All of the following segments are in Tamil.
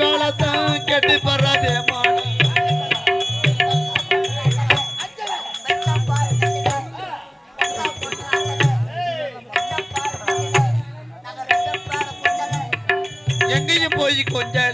காலத்தான் கெட்டு படுறாதே மாடு. எங்கேயும் போய் கொஞ்சம்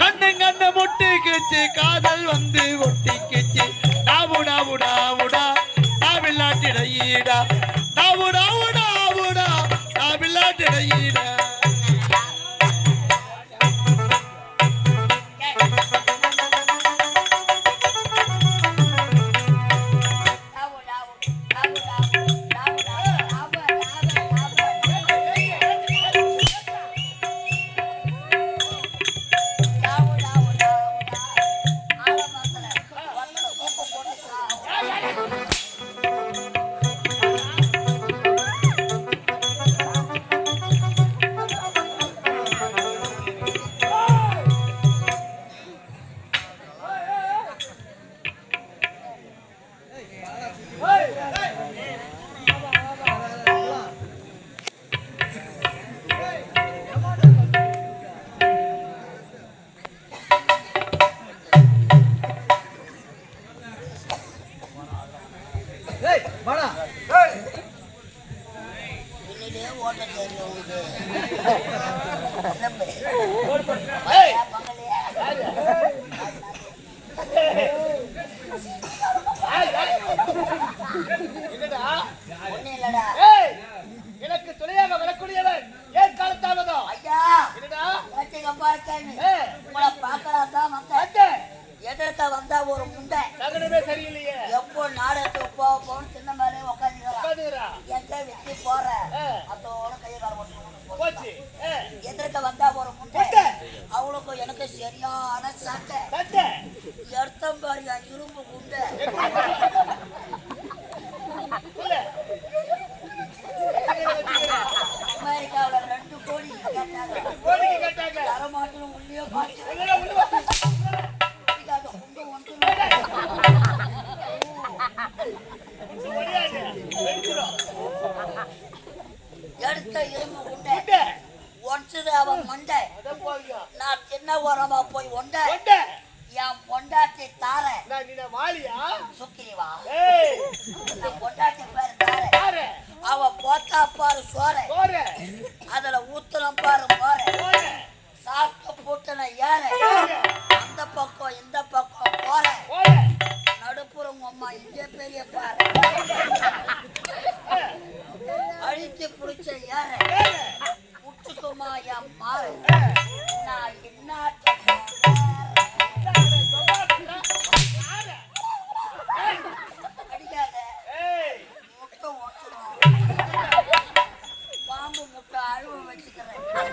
கண்ணு கண்ணு முட்டு கிச்சு காதல் வந்து எனக்கு துணையாக வரக்கூடியவன் ஏன் காலத்தாவதோ ஐயா என்னடா எனக்கு பார்க்கேன் உங்களை பார்க்கலாம் தான் வந்தேன் வந்தா ஒரு முண்டை சகனமே சரியில்லையே எப்போ நாடு பொண்டாட்டி தார. நான் நீ வாலியா? சுக்கிரி வா. பொண்டாட்டி பேரு தார. தார அவ போத்தா பாரு சோற. சோற. அதுல ஊத்தலம் பாரு போற சாப்பிட்டு போட்டுன ஏற. அந்த பக்கம் இந்த பக்கம் போற. நடுப்புறம் அம்மா இங்க பெரிய பாரு. அழிச்சு பிடிச்ச ஏற. விட்டுக்குமா என் மாறு. நான் என்ன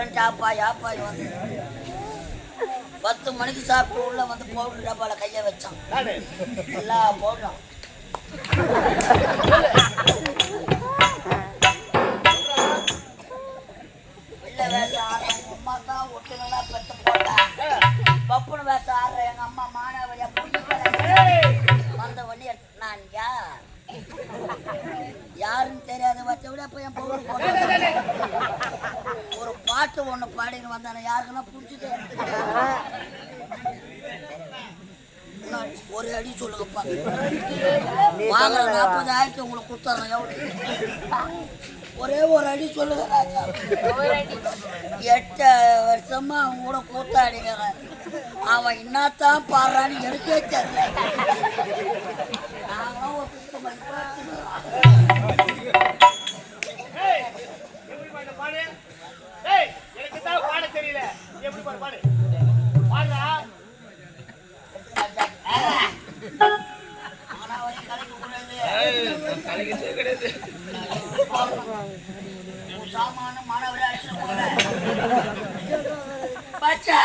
ரெண்டு ஆப்பாய் ஆப்பாய் வந்து. பத்து மணிக்கு சாப்பிட்டு உள்ள வந்து பவுடர் டப்பால கைய வச்சான். எல்லா பவுடரும் ஆடுற அம்மா தான் ஒட்டுங்களா பெற்று போட்டா. பப்புனு வேஷம் ஆடுற எங்க அம்மா மான யாருன்னு தெரியாத. வச்ச விட போய் என் போட்டேன் ஒரு பாட்டு ஒண்ணு பாடின்னு வந்தானே யாருக்குன்னா நான் ஒரு அடி சொல்லுங்கப்பா. வாங்குற நாற்பதாயிரத்தி உங்களுக்கு கொடுத்துறேன் எவ்வளவு? ஒரே ஒரு அடி சொல்லுங்க எட்டு வருஷமா அவன் கூட கூத்தாடிக்கிறேன். அவன் என்னத்தான் பாடுறான்னு எனக்கே தெரியல. சாமான மாணவரை அடிச்சு பச்சா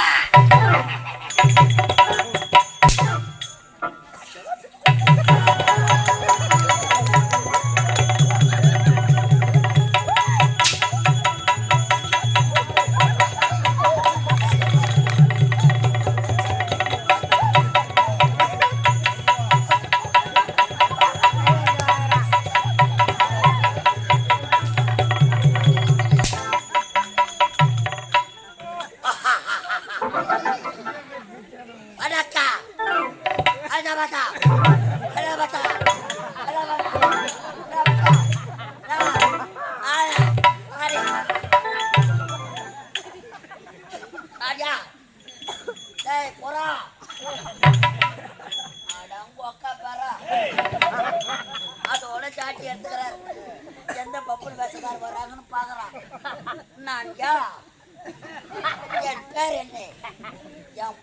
பேர் என்ன? என்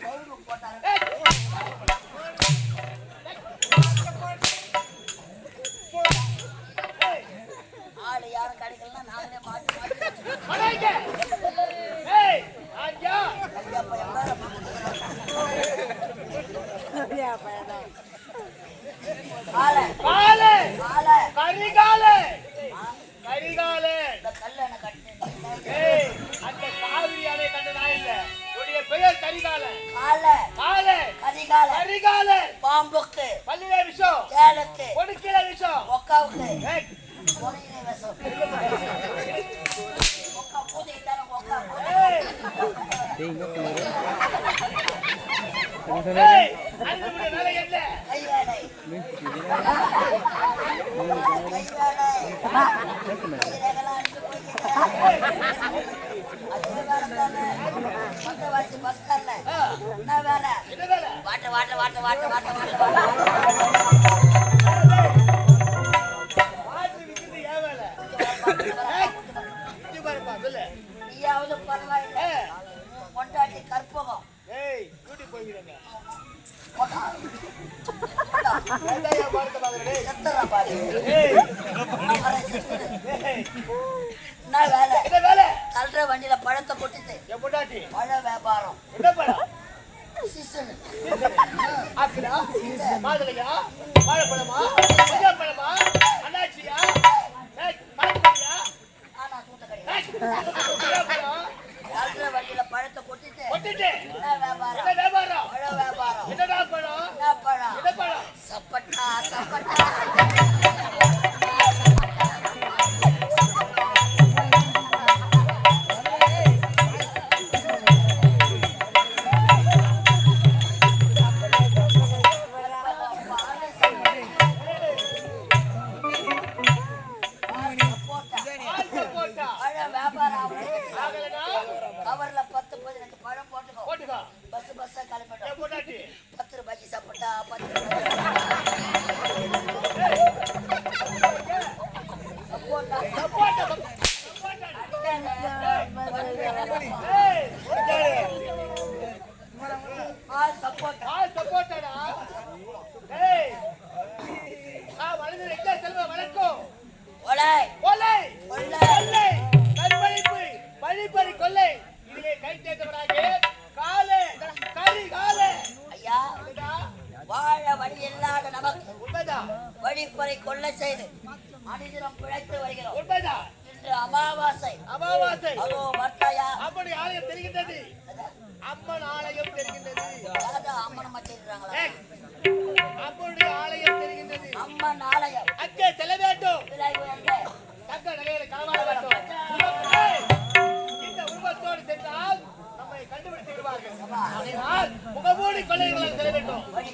ஆளு யாரும் கிடைக்கலன்னா நாங்களே மாட்டி மாட்டி வச்சுக்கிறோம். வாட்ட வாட்ட வாட்ட வாட்ட வாட்ட வாட்ட. என்ன வேலை? என்ன வேலை தள்ளுற வண்டியில பழத்தை கொட்டிட்டு என் பழ வியாபாரம் என்ன படம் சீசனு. ஆப்பிளா மாதுளையா வாழைப்பழமா பழமா அண்ணாச்சியா வண்டியில பழத்தை கொட்டிட்டு என்ன வியாபாரம் என்ன வியாபாரம் வியாபாரம் பழம் என்ன பழம் என்ன பழம் சப்பட்டா சப்பட்டா. அம்மனுடைய ஆலயம் தெரிகின்றது. அம்மன் ஆலயம் அங்கே செல்ல வேண்டும்? தங்க நகைகளை களவாட வேண்டும். இந்த உருவத்தோடு சென்றால் நம்மை கண்டுபிடித்து விடுவார்கள் அதனால் முகமூடி கொள்ளைகளை செல்ல வேண்டும். வழி,